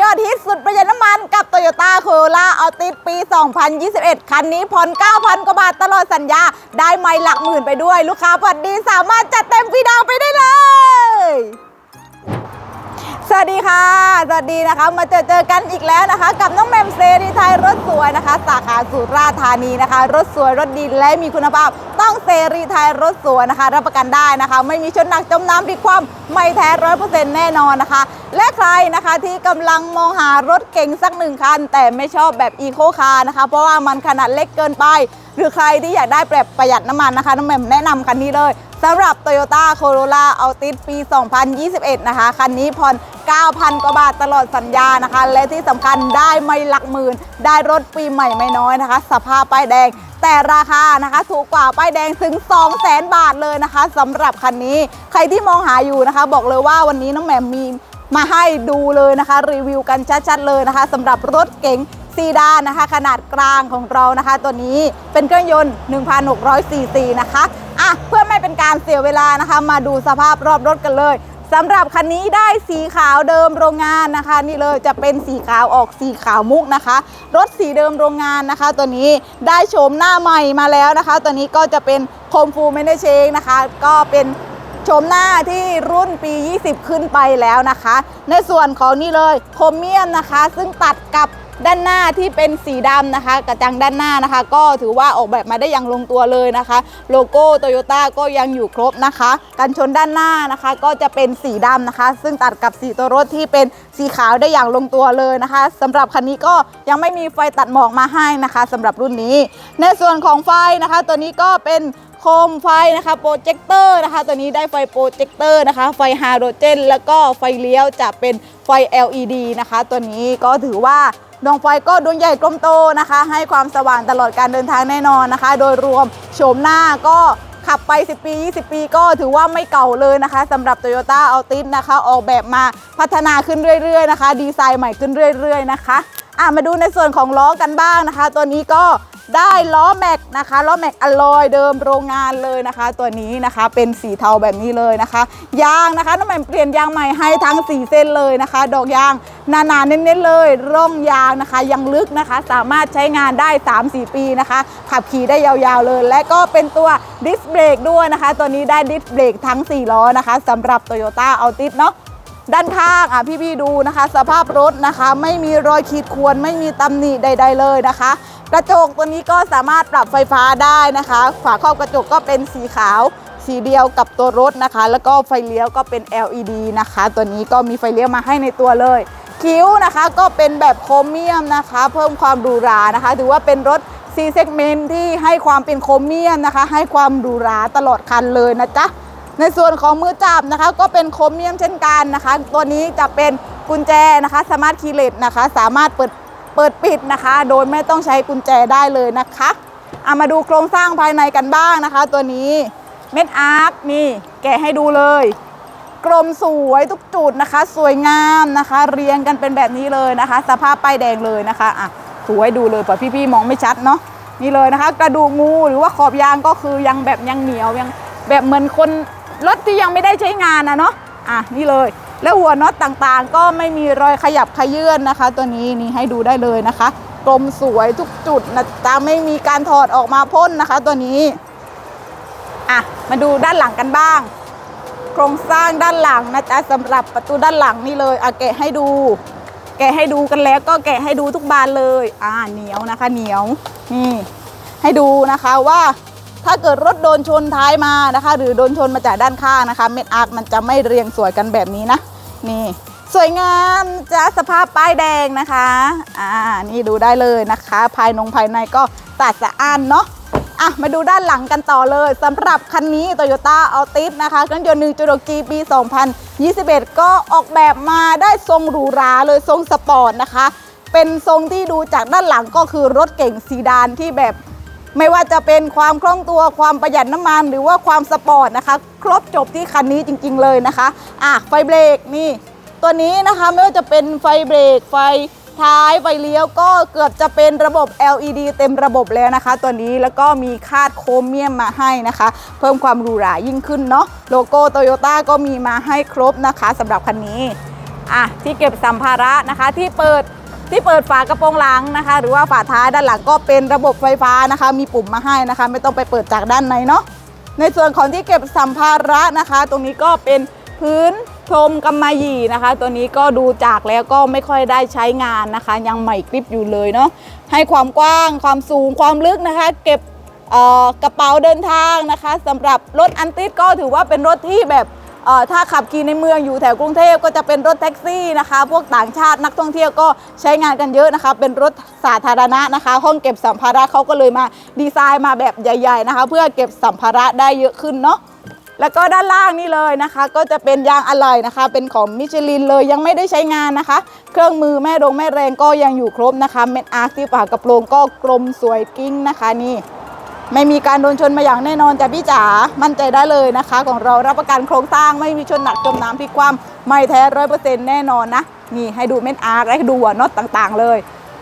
ยอดฮิตสุดประหยัดน้ำมันกับ Toyota Corolla Altis ปี 2021 คันนี้ผ่อน 9,000 กว่าบาทตลอดสัญญา ได้ไม่หลักหมื่นไปด้วย ลูกค้าผ่อนดีสามารถจัดเต็มฟรีดาวไปได้เลย สวัสดีค่ะ สวัสดีนะคะ มาเจอเจอกันอีกแล้วนะคะ กับน้องแมมเซรีไทยรถสวยนะคะ สาขาสุราษฎร์ธานีนะคะ รถสวยรถดีและมีคุณภาพ ต้องเซรีไทยรถสวยนะคะ รับประกันได้นะคะ ไม่มีชนหนักจมน้ำพลิกความไม่แท้ร้อยเปอร์เซ็นต์แน่นอนนะคะ และใครนะคะที่กำลังมองหารถเก๋งสักหนึ่งคัน แต่ไม่ชอบแบบอีโคคาร์นะคะ เพราะว่ามันขนาดเล็กเกินไป หรือใครที่อยากได้แบบประหยัดน้ำมันนะคะน้องแมมแนะนำคันนี้เลย สำหรับ Toyota Corolla Altis ปี 2021 นะคะ คันนี้ผ่อน 9,000 กว่าบาทตลอดสัญญานะคะ และที่สำคัญได้ไม่หลักหมื่น ได้รถปีใหม่ไม่น้อยนะคะ สภาพป้ายแดง แต่ราคานะคะ ถูกกว่าป้ายแดงถึง 200,000 บาทเลยนะคะสำหรับคันนี้ ใครที่มองหาอยู่นะคะ บอกเลยว่าวันนี้น้องแหม่มมีมาให้ดูเลยนะคะ รีวิวกันชัดๆเลยนะคะสำหรับรถเก๋งซีดานนะคะ ขนาดกลางของเรานะคะ ตัวนี้เป็นเครื่องยนต์ 1,600ซีซีนะคะ อะเพื่อไม่เป็นการเสียเวลานะคะ มาดูสภาพรอบรถกันเลยสำหรับคันนี้ได้สีขาวเดิมโรงงานนะคะ นี่เลยจะเป็นสีขาวออกสีขาวมุกนะคะ รถสีเดิมโรงงานนะคะ ตัวนี้ได้โฉมหน้าใหม่มาแล้วนะคะ ตัวนี้ก็จะเป็นโคมฟูเมนเชงนะคะ ก็เป็นชมหน้าที่รุ่นปี 20 ขึ้นไปแล้วนะคะ ในส่วนของนี่เลยโครเมียมนะคะ ซึ่งตัดกับ ด้านหน้าที่เป็นสีดำนะคะ กระจังด้านหน้านะคะ ก็ถือว่าออกแบบมาได้อย่างลงตัวเลยนะคะ โลโก้โตโยต้าก็ยังอยู่ครบนะคะกันชนด้านหน้านะคะ ก็จะเป็นสีดำนะคะ ซึ่งตัดกับสีตัวรถที่เป็นสีขาวได้อย่างลงตัวเลยนะคะสำหรับคันนี้ก็ยังไม่มีไฟตัดหมอกมาให้นะคะสำหรับรุ่นนี้ ในส่วนของไฟนะคะ ตัวนี้ก็เป็นโคมไฟนะคะโปรเจคเตอร์นะคะ ตัวนี้ได้ไฟโปรเจคเตอร์นะคะ ไฟฮาโดรเจน แล้วก็ไฟเลี้ยวจะเป็นไฟ LED นะคะ ตัวนี้ก็ถือว่า ดวงไฟก็ดวงใหญ่กลมโตนะคะ ให้ความสว่างตลอดการเดินทางแน่นอนนะคะ โดยรวมโฉมหน้าก็ขับไป 10 ปี 20 ปีก็ถือว่าไม่เก่าเลยนะคะสำหรับ Toyota Altis นะคะ ออกแบบมาพัฒนาขึ้นเรื่อยๆนะคะ ดีไซน์ใหม่ขึ้นเรื่อยๆนะคะ อะมาดูในส่วนของล้อกันบ้างนะคะ ตัวนี้ก็ได้ล้อแม็กนะคะล้อแม็กอลลอยเดิมโรงงานเลยนะคะ ตัวนี้นะคะเป็นสีเทาแบบนี้เลยนะคะ ยางนะคะน้องแหม่มเปลี่ยนยางใหม่ให้ทั้ง4เส้นเลยนะคะ ดอกยางหนาๆเน้นๆเลย ร่องยางนะคะยังลึกนะคะ สามารถใช้งานได้ 3-4 ปีนะคะ ขับขี่ได้ยาวๆเลย และก็เป็นตัวดิสเบรกด้วยนะคะ ตัวนี้ได้ดิสเบรกทั้ง 4 ล้อนะคะสำหรับ Toyota Altis เนาะ ด้านข้างอะพี่ๆดูนะคะ สภาพรถนะคะ ไม่มีรอยขีดข่วนไม่มีตำหนิใด ๆ เลยนะคะ กระจกตัวนี้ก็สามารถปรับไฟฟ้าได้นะคะ ฝาครอบกระจกก็เป็นสีขาว สีเดียวกับตัวรถนะคะ แล้วก็ไฟเลี้ยวก็เป็น LED นะคะ ตัวนี้ก็มีไฟเลี้ยวมาให้ในตัวเลย คิ้วนะคะก็เป็นแบบโครเมียมนะคะ เพิ่มความหรูรานะคะ ถือว่าเป็นรถ C segment ที่ให้ความเป็นโครเมียมนะคะ ให้ความหรูราตลอดคันเลยนะจ๊ะ ในส่วนของมือจับนะคะก็เป็นโครเมียมเช่นกันนะคะ ตัวนี้จะเป็นกุญแจนะคะสมาร์ทคีย์เลสนะคะ สามารถเปิดเปิดปิดนะคะ โดยไม่ต้องใช้กุญแจได้เลยนะคะเอามาดูโครงสร้างภายในกันบ้างนะคะ ตัวนี้เม็ดอาร์คนี่แกะให้ดูเลย กลมสวยทุกจุดนะคะ สวยงามนะคะ เรียงกันเป็นแบบนี้เลยนะคะ สภาพป้ายแดงเลยนะคะอะถูให้ดูเลยเผื่อพี่ๆมองไม่ชัดเนาะนี่เลยนะคะ กระดูกงูหรือว่าขอบยางก็คือยังแบบยังเหนียวยังแบบเหมือนคน รถที่ยังไม่ได้ใช้งานนะเนาะอะนี่เลย แล้วหัวน็อตต่างๆ ก็ไม่มีรอยขยับขยื่นนะคะ ตัวนี้นี่ให้ดูได้เลยนะคะ กลมสวยทุกจุดนะจ๊ะไม่มีการถอดออกมาพ่นนะคะ ตัวนี้อะมาดูด้านหลังกันบ้าง โครงสร้างด้านหลังนะจ๊ะสำหรับประตูด้านหลังนี่เลยอะแกะให้ดู แกะให้ดูกันแล้วก็แกะให้ดูทุกบานเลย อ่าเหนียวนะคะ เหนียวนี่ให้ดูนะคะว่า ถ้าเกิดรถโดนชนท้ายมานะคะ หรือโดนชนมาจากด้านข้างนะคะ เม็ดอาร์คมันจะไม่เรียงสวยกันแบบนี้นะ นี่ สวยงามจ้าสภาพป้ายแดงนะคะอ่านี่ดูได้เลยนะคะ ภายนงภายในก็ตัดสะอ้านเนาะอะมาดูด้านหลังกันต่อเลยสำหรับคันนี้ Toyota Altis นะคะเครื่องยนต์1.6 G ปี 2021 ก็ออกแบบมาได้ทรงหรูหราเลยทรงสปอร์ตนะคะ เป็นทรงที่ดูจากด้านหลังก็คือรถเก่งซีดานที่แบบ ไม่ว่าจะเป็นความคล่องตัวความประหยัดน้ำมัน หรือว่าความสปอร์ตนะคะ ครบจบที่คันนี้จริง ๆ เลยนะคะอะไฟเบรกนี่ ตัวนี้นะคะไม่ว่าจะเป็นไฟเบรกไฟท้ายไฟเลี้ยวก็เกือบจะเป็นระบบ LED เต็มระบบแล้วนะคะ ตัวนี้แล้วก็มีคาดโครเมียมมาให้นะคะ เพิ่มความหรูหรายิ่งขึ้นเนาะโลโก้โตโยต้าก็มีมาให้ครบนะคะสำหรับคันนี้อะที่เก็บสัมภาระนะคะที่เปิด ที่เปิดฝากระโปรงหลังนะคะ หรือว่าฝาท้ายด้านหลังก็เป็นระบบไฟฟ้านะคะ มีปุ่มมาให้นะคะ ไม่ต้องไปเปิดจากด้านในเนาะในส่วนของที่เก็บสัมภาระนะคะ ตรงนี้ก็เป็นพื้นพรมกำมะหยี่นะคะ ตัวนี้ก็ดูจากแล้วก็ไม่ค่อยได้ใช้งานนะคะ ยังใหม่กริบอยู่เลยเนาะให้ความกว้างความสูงความลึกนะคะ เก็บกระเป๋าเดินทางนะคะสำหรับรถอันติดก็ถือว่าเป็นรถที่แบบ ถ้าขับขี่ในเมืองอยู่แถวกรุงเทพก็จะเป็นรถแท็กซี่นะคะ พวกต่างชาตินักท่องเที่ยวก็ใช้งานกันเยอะนะคะ เป็นรถสาธารณะนะคะ ห้องเก็บสัมภาระเขาก็เลยมาดีไซน์มาแบบใหญ่ ๆนะคะ เพื่อเก็บสัมภาระได้เยอะขึ้นเนาะแล้วก็ด้านล่างนี่เลยนะคะ ก็จะเป็นยางอะไหล่นะคะ เป็นของมิชลินเลยยังไม่ได้ใช้งานนะคะ เครื่องมือแม่รงแม่แรงก็ยังอยู่ครบนะคะเม็ดอาร์คที่ฝากระโปรงก็กลมสวยกิ้งนะคะนี่ ไม่มีการโดนชนมาอย่างแน่นอนจ้ะพี่จ๋ามั่นใจได้เลยนะคะ ของเรารับประกันโครงสร้างไม่มีชนหนักจมน้ำพลิกคว่ำไม่แท้ร้อยเปอร์เซ็นต์แน่นอนนะนี่ให้ดูเม็ดอาร์คให้ดูหัวน็อตต่างๆ เลย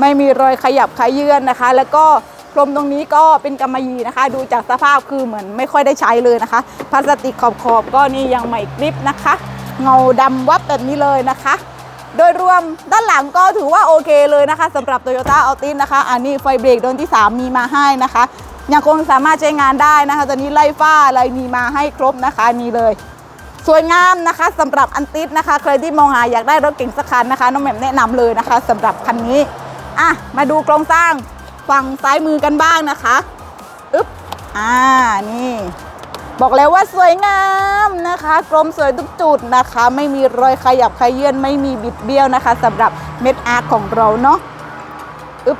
ไม่มีรอยขยับขยื่นนะคะ แล้วก็พรมตรงนี้ก็เป็นกำมะหยี่นะคะ ดูจากสภาพคือเหมือนไม่ค่อยได้ใช้เลยนะคะพลาสติกขอบๆก็นี่ยังใหม่กริบนะคะ เงาดำวับแบบนี้เลยนะคะโดยรวมด้านหลังก็ถือว่าโอเคเลยนะคะสำหรับ Toyota Altis นะคะ อันนี้ไฟเบรกโดวงที่ 3 มีมาให้นะคะ ยังคงสามารถใช้งานได้นะคะตอนนี้ไล่ฟ้าอะไรมีมาให้ครบนะคะนี่เลย สวยงามนะคะสำหรับอันติสนะคะ ใครที่มองหาอยากได้รถเก่งสักคันนะคะน้องแหม่มแนะนำเลยนะคะสำหรับคันนี้อะมาดูโครงสร้างฝั่งซ้ายมือกันบ้างนะคะอึ๊บอ่านี่บอกแล้วว่าสวยงามนะคะ กลมสวยทุกจุดนะคะ ไม่มีรอยขยับขยื่นไม่มีบิดเบี้ยวนะคะสำหรับเม็ดอาร์ของเราเนาะอึ๊บ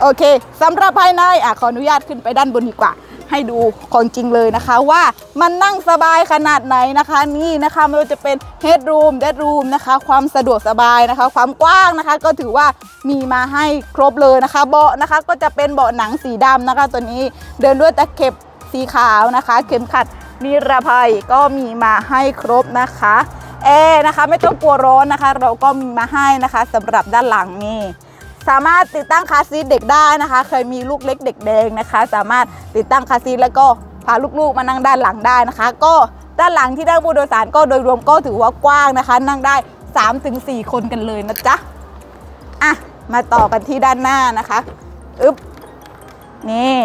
โอเคสำหรับภายในอะขออนุญาตขึ้นไปด้านบนดีกว่า ให้ดูของจริงเลยนะคะว่ามันนั่งสบายขนาดไหนนะคะ นี่นะคะไม่ว่าจะเป็น headroom bedroom นะคะ ความสะดวกสบายนะคะ ความกว้างนะคะ ก็ถือว่ามีมาให้ครบเลยนะคะ เบาะนะคะก็จะเป็นเบาะหนังสีดำนะคะ ตัวนี้เดินด้วยตะเข็บสีขาวนะคะ เข็มขัดนิรภัยก็มีมาให้ครบนะคะแอร์นะคะไม่ต้องกลัวร้อนนะคะ เราก็มีมาให้นะคะสำหรับด้านหลังนี่ สามารถติดตั้งคาซีทเด็กได้นะคะ เคยมีลูกเล็กเด็กแดงนะคะ สามารถติดตั้งคาซีทแล้วก็พาลูกๆมานั่งด้านหลังได้นะคะ ก็ด้านหลังที่นั่งผู้โดยสารก็โดยรวมก็ถือว่ากว้างนะคะ นั่งได้ 3-4 คนกันเลยนะจ๊ะอะมาต่อกันที่ด้านหน้านะคะอึ๊บนี่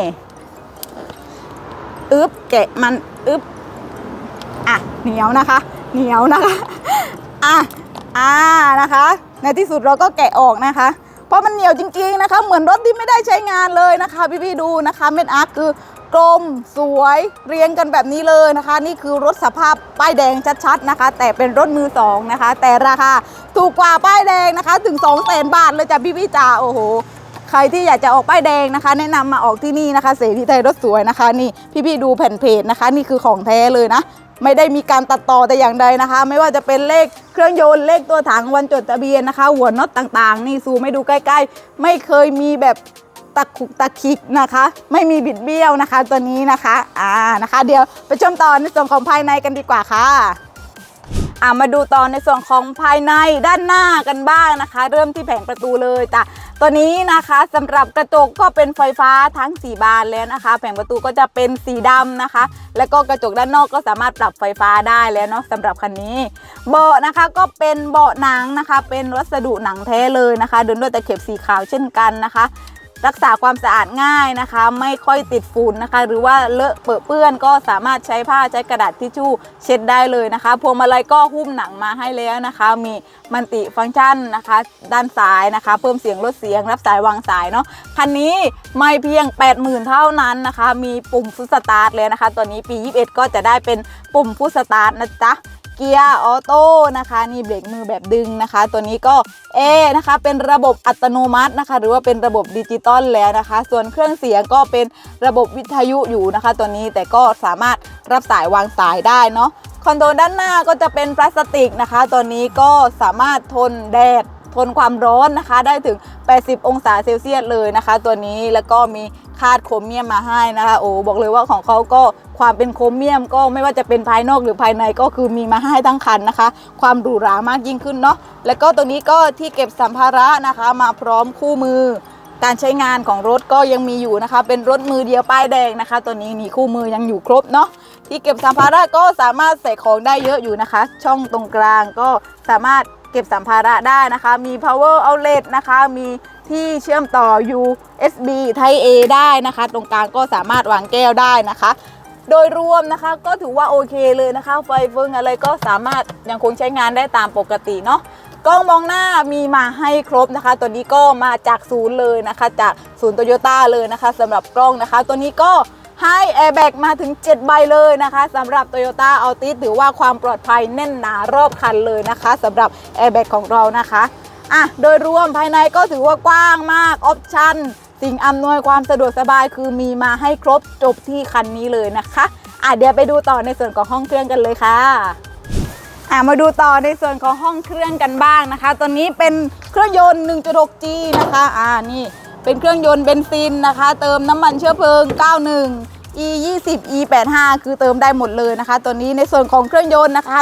อึ๊บแกะมันอึ๊บอะเหนียวนะคะ เหนียวนะคะอะอ่านะคะ ในที่สุดเราก็แกะออกนะคะ ราะมันเหนียวจริงๆนะคะ เหมือนรถที่ไม่ได้ใช้งานเลยนะคะ พี่ๆดูนะคะเม็ดอาร์คคือกลมสวยเรียงกันแบบนี้เลยนะคะ นี่คือรถสภาพป้ายแดงชัดๆนะคะ แต่เป็นรถมือสองนะคะ แต่ราคาถูกกว่าป้ายแดงนะคะ ถึง2 0 0 0 0 0บาทเลยจ้ะพี่ๆจ๋าโอ้โหใครที่อยากจะออกป้ายแดงนะคะ แนะนำมาออกที่นี่นะคะ เสรีไทยรถสวยนะคะ นี่พี่ๆดูแผ่นเพจนะคะ นี่คือของแท้เลยนะ ไม่ได้มีการตัดต่อแต่อย่างใดนะคะ ไม่ว่าจะเป็นเลขเครื่องยนต์เลขตัวถังวันจดทะเบียนนะคะ หัวน็อตต่างๆ นี่ซูไมให้ดูใกล้ ๆ ไม่เคยมีแบบตะขุกตะคิกนะคะ ไม่มีบิดเบี้ยวนะคะตัวนี้นะคะอ่านะคะ เดี๋ยวไปชมต่อในส่วนของภายในกันดีกว่าค่ะอะมาดูต่อในส่วนของภายในด้านหน้ากันบ้างนะคะ เริ่มที่แผงประตูเลยจ้ะ ตัวนี้นะคะสำหรับกระจกก็เป็นไฟฟ้าทั้ง 4 บานแล้วนะคะ แผงประตูก็จะเป็นสีดำนะคะ แล้วก็กระจกด้านนอกก็สามารถปรับไฟฟ้าได้แล้วเนาะสำหรับคันนี้ เบาะนะคะก็เป็นเบาะหนังนะคะ เป็นวัสดุหนังแท้เลยนะคะเดินด้วยตะเข็บสีขาวเช่นกันนะคะ รักษาความสะอาดง่ายนะคะ ไม่ค่อยติดฝุ่นนะคะ หรือว่าเลอะเปื้อนก็สามารถใช้ผ้าใช้กระดาษทิชชู่เช็ดได้เลยนะคะ พวงมาลัยก็หุ้มหนังมาให้แล้วนะคะ มีมัลติฟังก์ชันนะคะ ด้านซ้ายนะคะ เพิ่มเสียงลดเสียงรับสายวางสายเนาะคันนี้ไม่เพียง 80,000 เท่านั้นนะคะ มีปุ่มฟุตสตาร์ทเลยนะคะ ตัวนี้ปี 21 ก็จะได้เป็นปุ่มฟุตสตาร์ทนะจ๊ะ เกียร์ออโต้นะคะนี่เบรกมือแบบดึงนะคะ ตัวนี้ก็เอนะคะเป็นระบบอัตโนมัตินะคะ หรือว่าเป็นระบบดิจิตอลแล้วนะคะ ส่วนเครื่องเสียงก็เป็นระบบวิทยุอยู่นะคะ ตัวนี้แต่ก็สามารถรับสายวางสายได้เนาะคอนโซลด้านหน้าก็จะเป็นพลาสติกนะคะ ตัวนี้ก็สามารถทนแดด ทนความร้อนนะคะ ได้ถึง 80 องศาเซลเซียสเลยนะคะ ตัวนี้แล้วก็มีคาดโครเมียมมาให้นะคะโอ้บอกเลยว่าของเขาก็ความเป็นโครเมียมก็ไม่ว่าจะเป็นภายนอกหรือภายในก็คือมีมาให้ทั้งคันนะคะ ความหรูหรามากยิ่งขึ้นเนาะแล้วก็ตัวนี้ก็ที่เก็บสัมภาระนะคะ มาพร้อมคู่มือการใช้งานของรถก็ยังมีอยู่นะคะ เป็นรถมือเดียวป้ายแดงนะคะ ตัวนี้นี่คู่มือยังอยู่ครบเนาะที่เก็บสัมภาระก็สามารถใส่ของได้เยอะอยู่นะคะ ช่องตรงกลางก็สามารถ เก็บสัมภาระได้นะคะ มี power outlet นะคะ มีที่เชื่อมต่อ USB Type A ได้นะคะ ตรงกลางก็สามารถวางแก้วได้นะคะ โดยรวมนะคะก็ถือว่าโอเคเลยนะคะ ไฟเฟิงอะไรก็สามารถยังคงใช้งานได้ตามปกติเนาะกล้องมองหน้ามีมาให้ครบนะคะ ตัวนี้ก็มาจากศูนย์เลยนะคะ จากศูนย์โตโยต้าเลยนะคะสำหรับกล้องนะคะ ตัวนี้ก็ ให้แอร์แบ็กมาถึง 7 ใบเลยนะคะสำหรับ Toyota a l t i s ถือว่าความปลอดภัยแน่นหนารอบคันเลยนะคะสำหรับแอร์แบ็กของเรานะคะอะโดยรวมภายในก็ถือว่ากว้างมากออปชั่นสิ่งอำนวยความสะดวกสบายคือมีมาให้ครบจบที่คันนี้เลยนะคะอะเดี๋ยวไปดูต่อในส่วนของห้องเครื่องกันเลยค่ะอะมาดูต่อในส่วนของห้องเครื่องกันบ้างนะคะตัวนี้เป็นเครื่องยนต์ 1.6G นะคะ อ่านี่ เป็นเครื่องยนต์เบนซินนะคะ เติมน้ำมันเชื้อเพลิง 91 E 20 E 85คือเติมได้หมดเลยนะคะ ตัวนี้ในส่วนของเครื่องยนต์นะคะ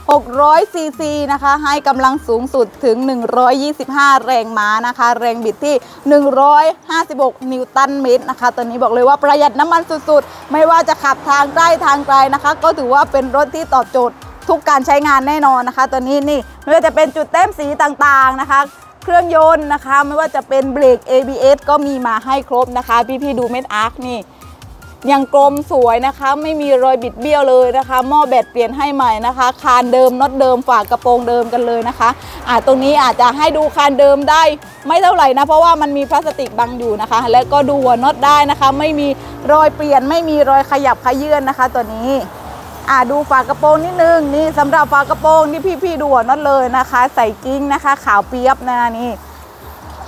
1,600 ซีซีนะคะ ให้กำลังสูงสุดถึง 125 แรงม้านะคะ แรงบิดที่ 156 นิวตันเมตรนะคะ ตัวนี้บอกเลยว่าประหยัดน้ำมันสุดๆ ไม่ว่าจะขับทางใกล้ทางไกลนะคะ ก็ถือว่าเป็นรถที่ตอบโจทย์ทุกการใช้งานแน่นอนนะคะ ตัวนี้นี่ไม่ว่าจะเป็นจุดเต็มสีต่างๆนะคะเครื่องยนต์นะคะ ไม่ว่าจะเป็นเบรก ABS ก็มีมาให้ครบนะคะ พี่ๆดูเม็ดอาร์คนี่ ยังกลมสวยนะคะ ไม่มีรอยบิดเบี้ยวเลยนะคะ หม้อแบตเปลี่ยนให้ใหม่นะคะ คานเดิมน็อตเดิมฝากระโปรงเดิมกันเลยนะคะอ่าตรงนี้อาจจะให้ดูคานเดิมได้ไม่เท่าไหร่นะ เพราะว่ามันมีพลาสติกบังอยู่นะคะ และก็ดูหัวน็อตได้นะคะ ไม่มีรอยเปลี่ยนไม่มีรอยขยับขยื่นนะคะ ตัวนี้อ่าดูฝากระโปรงนิดนึงนี่สำหรับฝากระโปรงที่พี่ๆดูหัวน็อตเลยนะคะ ใส่กิ้งนะคะ ขาวเปียบนะนี่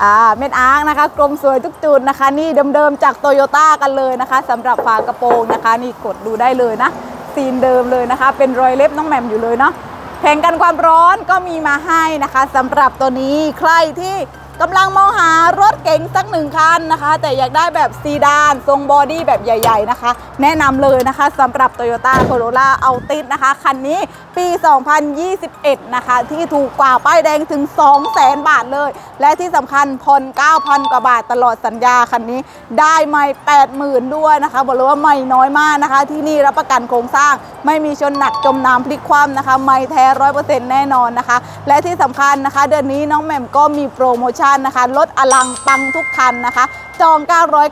อ่าเม็ดอาร์คนะคะ กลมสวยทุกจุดนะคะ นี่เดิมๆจากโตโยต้ากันเลยนะคะสำหรับฝากระโปรงนะคะ นี่กดดูได้เลยนะซีนเดิมเลยนะคะ เป็นรอยเล็บน้องแหม่มอยู่เลยเนาะแผงกันความร้อนก็มีมาให้นะคะสำหรับตัวนี้ใครที่ กำลังมองหารถเก๋งสักหนึ่งคันนะคะ แต่อยากได้แบบซีดาน ทรงบอดี้แบบใหญ่ ๆ นะคะ แนะนำเลยนะคะสำหรับ Toyota Corolla Altis นะคะ คันนี้ปี 2021 นะคะ ที่ถูกกว่าป้ายแดงถึง 200,000 บาทเลย และที่สำคัญผ่อน9,000 กว่าบาทตลอดสัญญาคันนี้ได้ไม่80,000 ด้วยนะคะ บอกเลยว่าไม่น้อยมากนะคะ ที่นี่รับประกันโครงสร้าง ไม่มีชนหนักจมน้ำพลิกคว่ำนะคะ ไม่แท้ร้อยเปอร์เซ็นต์แน่นอนนะคะ และที่สำคัญนะคะ เดือนนี้น้องแหม่มก็มีโปรโมชั่นนะคะลดอลังปังทุกคันนะคะ จอง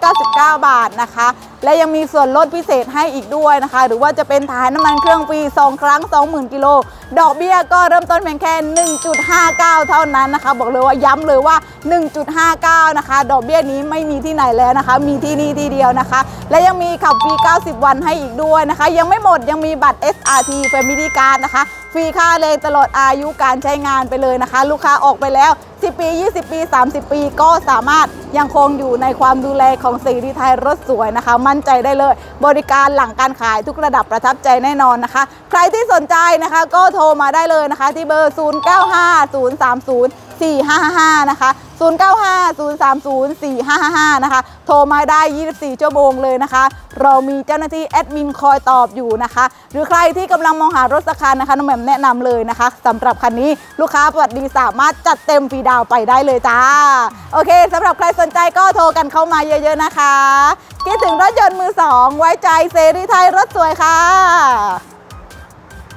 999 บาทนะคะ และยังมีส่วนลดพิเศษให้อีกด้วยนะคะ หรือว่าจะเป็นถ่ายน้ำมันเครื่องฟรี2ครั้ง 20,000 กิโล ดอกเบี้ยก็เริ่มต้นเพียงแค่ 1.59 เท่านั้นนะคะ บอกเลยว่าย้ำเลยว่า 1.59 นะคะ ดอกเบี้ยนี้ไม่มีที่ไหนแล้วนะคะ มีที่นี่ที่เดียวนะคะ และยังมีขับฟรี 90 วันให้อีกด้วยนะคะ ยังไม่หมดยังมีบัตร SRT Family Card นะคะฟรีค่าเลยตลอดอายุการใช้งานไปเลยนะคะ ลูกค้าออกไปแล้ว 10 ปี 20 ปี 30 ปี ก็สามารถยังคงอยู่ในความดูแลของสีดีไทยรถสวยนะคะ มั่นใจได้เลย บริการหลังการขายทุกระดับประทับใจแน่นอนนะคะ ใครที่สนใจนะคะก็โทรมาได้เลยนะคะ ที่เบอร์ 095030 4555 นะคะ 0950304555 นะคะ โทรมาได้ 24 ชั่วโมงเลยนะคะ เรามีเจ้าหน้าที่แอดมินคอยตอบอยู่นะคะ หรือใครที่กำลังมองหารถสักคันนะคะน้องแหม่มแนะนำเลยนะคะสำหรับคันนี้ลูกค้าประวัติดีสามารถจัดเต็มฟรีดาวไปได้เลยจ้า โอเคสำหรับใครสนใจก็โทรกันเข้ามาเยอะๆนะคะคิดถึงรถยนต์มือสองไว้ใจเซรีไทยรถสวยค่ะ